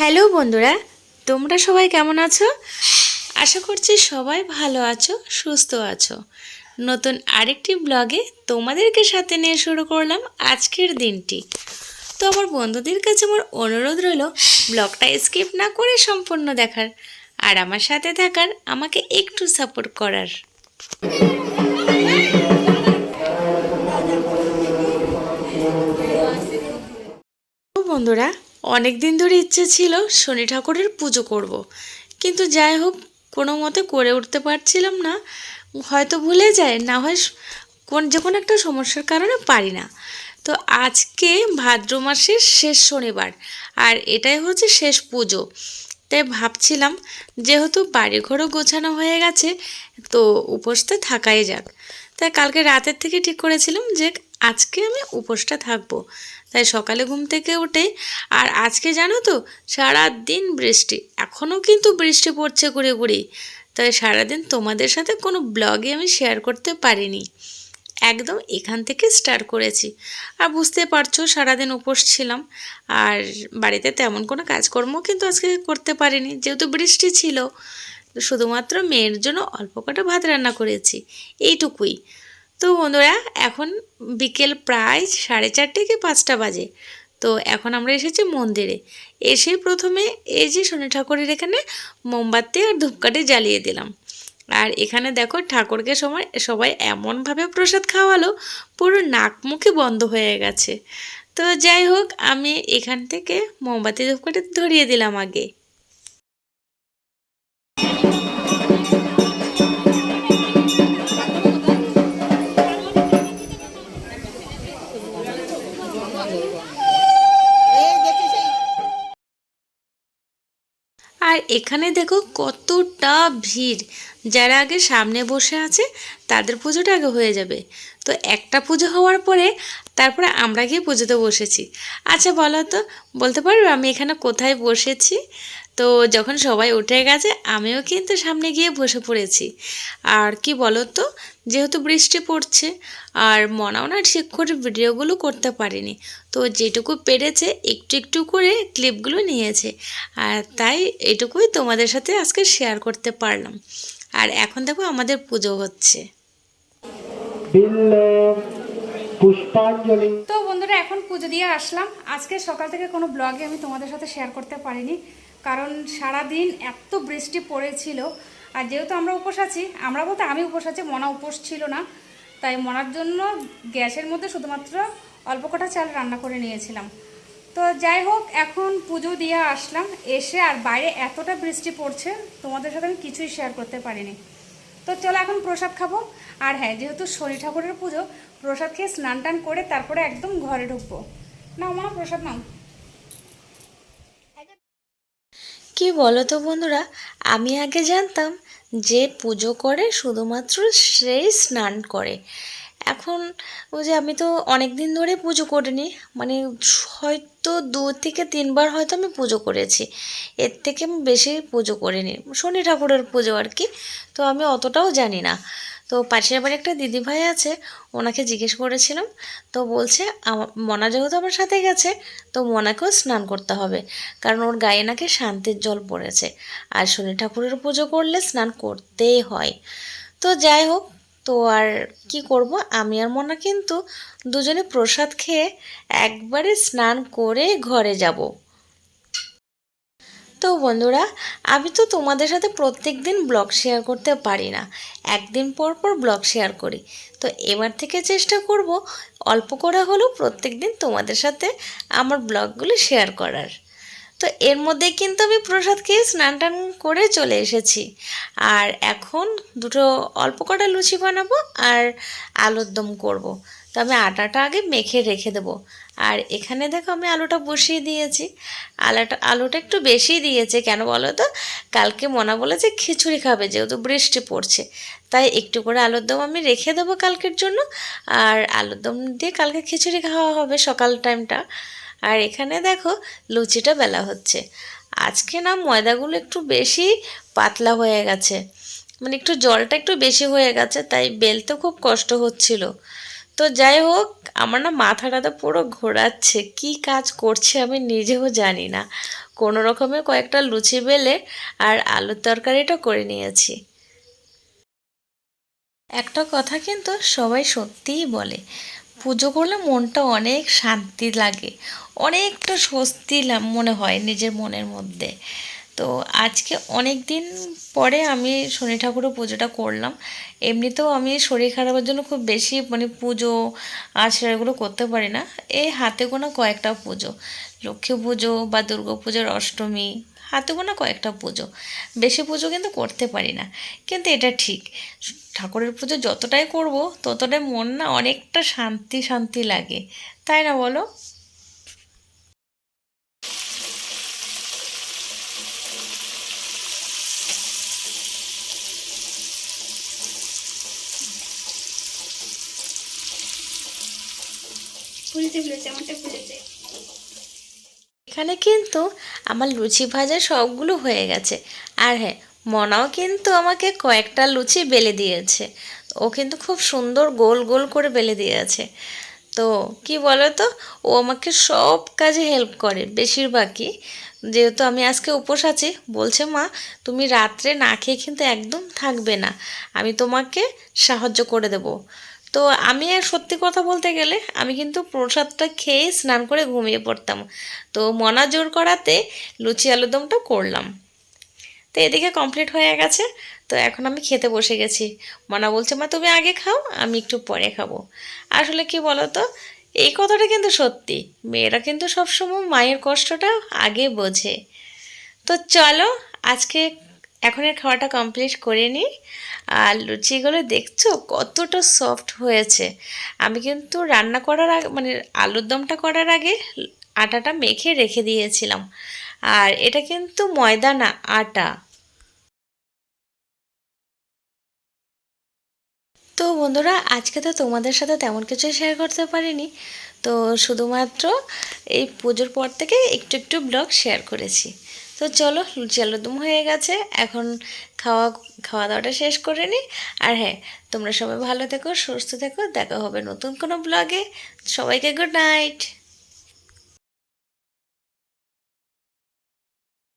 Hello বন্ধুরা, তোমরা সবাই কেমন আছো? আশা করছি সবাই ভালো আছো, সুস্থ আছো। নতুন আরেকটি ব্লগে তোমাদেরকে সাথে নিয়ে শুরু করলাম আজকের দিনটি। তো আমার বন্ধুদের কাছে আমার অনুরোধ রইল, ব্লগটা স্কিপ না করে সম্পূর্ণ দেখার আর আমার সাথে থাকার, আমাকে একটু সাপোর্ট করার। বন্ধুরা অনেক দিন ধরে ইচ্ছে ছিল শনি ঠাকুরের পুজো করব। কিন্তু যাই হোক, কোনো মতে করে উঠতে পারছিলাম না। হয়তো ভুলে যায়, না হয় কোন যে কোনো একটা সমস্যার কারণে পারি না। তো আজকে ভাদ্র মাসের শেষ শনিবার, আর এটাই হচ্ছে শেষ পুজো। তাই ভাবছিলাম, যেহেতু বাড়িঘরও গোছানো হয়ে গেছে, তো উপোসটা থাকাই যাক। তাই কালকে রাতের থেকে ঠিক করেছিলাম যে আজকে আমি উপোসটা থাকব। তাই সকালে ঘুম থেকে উঠে, আর আজকে জানো তো সারা দিন বৃষ্টি। এখনও কিন্তু বৃষ্টি পড়ছে ঘুরে ঘুরে। তাই সারাদিন তোমাদের সাথে কোনো ব্লগে আমি শেয়ার করতে পারিনি। একদম এখান থেকে স্টার্ট করেছি। আর বুঝতে পারছ, সারাদিন উপোস ছিলাম। আর বাড়িতে তেমন কোনো কাজকর্ম কিন্তু আজকে করতে পারিনি। যেহেতু বৃষ্টি ছিল, শুধুমাত্র মেয়ের জন্য অল্প কটা ভাত রান্না করেছি। এইটুকুই। তো বন্ধুরা, এখন বিকেল প্রায় সাড়ে চারটে কি পাঁচটা বাজে। তো এখন আমরা এসেছি মন্দিরে। এসে প্রথমে এই যে শনি ঠাকুরের এখানে মোমবাতি আর ধূপকাঠি জ্বালিয়ে দিলাম। আর এখানে দেখো ঠাকুরকে সময়, সবাই এমনভাবে প্রসাদ খাওয়ালো, পুরো নাক মুখে বন্ধ হয়ে গেছে। তো যাই হোক, আমি এখান থেকে মোমবাতি, ধূপকাঠি ধরিয়ে দিলাম আগে। আর এখানে দেখো কতটা ভিড়। যারা আগে সামনে বসে আছে, তাদের পুজোটা আগে হয়ে যাবে। তো একটা পুজো হওয়ার পরে তারপরে আমরা গিয়ে পুজোতে বসেছি। আচ্ছা বলো তো, বলতে পারবে আমি এখানে কোথায় বসেছি? তো যখন সবাই উঠে গেছে আমিও কিন্তু সামনে গিয়ে বসে পড়েছি। আর কি বলো তো যেহেতু বৃষ্টি পড়ছে আর মনাও না ঠিক করে ভিডিওগুলো করতে পারিনি তো যেটুকু পেরেছে একটু একটু করে ক্লিপগুলো নিয়েছে। আর তাই এটুকুই তোমাদের সাথে আজকে শেয়ার করতে পারলাম। আর এখন দেখো আমাদের পুজো হচ্ছে। পুষ্পাঞ্জলি। তো বন্ধুরা এখন পুজো দিয়ে আসলাম। আজকে সকাল থেকে কোনো ব্লগে আমি তোমাদের সাথে শেয়ার করতে পারিনি। কারণ সারা দিন এত বৃষ্টি পড়েছিল। আর যেহেতু আমরা উপোস আছি, আমরা বলতে আমি উপোস আছি, মনা উপোস ছিল না। তাই মনার জন্য গ্যাসের মধ্যে শুধুমাত্র অল্প কটা চাল রান্না করে নিয়েছিলাম। তো যাই হোক, এখন পুজো দিয়ে আসলাম। এসে আর বাইরে এতটা বৃষ্টি পড়ছে, তোমাদের সাথে আমি কিছুই শেয়ার করতে পারিনি। তো চলো এখন প্রসাদ খাব। আর হ্যাঁ যেহেতু শনি ঠাকুরের পুজো প্রসাদ খেয়ে স্নান টান করে তারপরে একদম ঘরে ঢুকবো। না মা, প্রসাদ নাও। কি বলো তো বন্ধুরা? আমি আগে জানতাম যে পুজো করে শুধুমাত্র সেই স্নান করে। এখন ওই যে আমি তো অনেক দিন ধরে পুজো করিনি মানে হয়তো দু থেকে তিনবার হয়তো আমি পুজো করেছি। এর থেকে আমি বেশি পুজো করিনি। শনি ঠাকুরের পুজো আর কি, তো আমি অতটাও জানি না। তো পাশের বাড়ি একটা দিদিভাই আছে, ওনাকে জিজ্ঞেস করেছিলাম, তো বলছে মনা যেহেতু আমার সাথে গেছে, তো মনাকেও স্নান করতে হবে, কারণ ওর গায়ে নাকি শান্তির জল পড়েছে, আর শনি ঠাকুরের পুজো করলে স্নান করতেই হয়। তো যাই হোক, তো আর কি করব, আমি আর মনা কিন্তু দুজনে প্রসাদ খেয়ে একবারে স্নান করে ঘরে যাব। তো বন্ধুরা, আমি তো তোমাদের সাথে প্রত্যেক দিন ব্লগ শেয়ার করতে পারি না। একদিন পর পর ব্লগ শেয়ার করি। তো এবার থেকে চেষ্টা করব অল্প করে হলেও প্রত্যেক দিন তোমাদের সাথে আমার ব্লগগুলো শেয়ার করার। তো এর মধ্যে কিন্তু আমি প্রসাদ খেয়ে স্নান টান করে চলে এসেছি। আর এখন দুটো অল্প কটা লুচি বানাবো আর আলুর দম করব। তো আমি আটাটা আগে মেখে রেখে দেবো। আর এখানে দেখো আমি আলুটা বসিয়ে দিয়েছি। আলুটা আলুটা একটু বেশি দিয়েছে, কেন বলো তো কালকে মনা বলেছে খিচুড়ি খাবে, যেহেতু বৃষ্টি পড়ছে। তাই একটু করে আলুর দম আমি রেখে দেবো কালকের জন্য। আর আলুর দম দিয়ে কালকে খিচুড়ি খাওয়া হবে সকাল টাইমটা। আর এখানে দেখো লুচিটা বেলা হচ্ছে। আজকে না ময়দাগুলো একটু বেশি পাতলা হয়ে গেছে। মানে একটু জলটা একটু বেশি হয়ে গেছে, তাই বেলতে খুব কষ্ট হচ্ছিল। তো যাই হোক আমার না মাথাটা তো পুরো ঘোরাচ্ছে। কি কাজ করছে আমি নিজেও জানি না। কোনো রকমে কয়েকটা লুচি বেলে আর আলুর তরকারিটা করে নিয়েছি। একটা কথা কিন্তু সবাই সত্যিই বলে, পুজো করলে মনটা অনেক শান্তি লাগে, অনেকটা স্বস্তি মনে হয় নিজের মনের মধ্যে। তো আজকে অনেক দিন পরে আমি শনি ঠাকুরের পুজোটা করলাম। এমনিতেও আমি শরীর খারাপের জন্য খুব বেশি মানে পুজো আছড়া এগুলো করতে পারি না। এই হাতে গোনা কয়েকটা পুজো। লক্ষ্মী পুজো বা দুর্গা পুজোর অষ্টমী, হাতে গোনা কয়েকটা পুজো। বেশি পুজো কিন্তু করতে পারি না। কিন্তু এটা ঠিক। ঠাকুরের পুজো যতটাই করব, ততটাই মন না অনেকটা শান্তি শান্তি লাগে। তাই না বলো? এখানে কিন্তু আমার লুচি ভাজা সবগুলো হয়ে গেছে। আর হ্যাঁ মনাও কিন্তু আমাকে কয়েকটা লুচি বেলে দিয়েছে। ও কিন্তু খুব সুন্দর গোল গোল করে বেলে দিয়েছে। তো কি বলো তো ও আমাকে সব কাজে হেল্প করে বেশিরভাগই। যেহেতু আমি আজকে উপোস আছি, বলছে, মা, তুমি রাত্রে না খেয়ে কিন্তু একদম থাকবে না। আমি তোমাকে সাহায্য করে দেবো। তো আমি আর সত্যি কথা বলতে গেলে আমি কিন্তু প্রসাদটা খেয়ে স্নান করে ঘুমিয়ে পড়তাম। তো মনা জোর করাতে লুচি আলুদমটা করলাম। তো এদিকে কমপ্লিট হয়ে গেছে। তো এখন আমি খেতে বসে গেছি। মনা বলছে, মা, তুমি আগে খাও, আমি একটু পরে খাব। আসলে কি বলো তো এই কথাটা কিন্তু সত্যি। মেয়েরা কিন্তু সবসময় মায়ের কষ্টটা আগে বোঝে। তো চলো, আজকে এখনের খাওয়াটা কমপ্লিট করে নিই আর লুচিগুলো দেখছ কতটা সফট হয়েছে। আমি কিন্তু রান্না করার আগে মানে আলুর দমটা করার আগে আটাটা মেখে রেখে দিয়েছিলাম। আর এটা কিন্তু ময়দা না, আটা। তো বন্ধুরা, আজকে তো তোমাদের সাথে তেমন কিছু শেয়ার করতে পারিনি। তো শুধুমাত্র এই পুজোর পর থেকে একটু একটু ব্লগ শেয়ার করেছি। তো চলো লুচি আলুদম হয়ে গেছে। এখন খাওয়া খাওয়া দাওয়াটা শেষ করে নিই আর হ্যাঁ তোমরা সবাই ভালো থেকো, সুস্থ থেকো। দেখা হবে নতুন কোনো ব্লগে সবাইকে গুড নাইট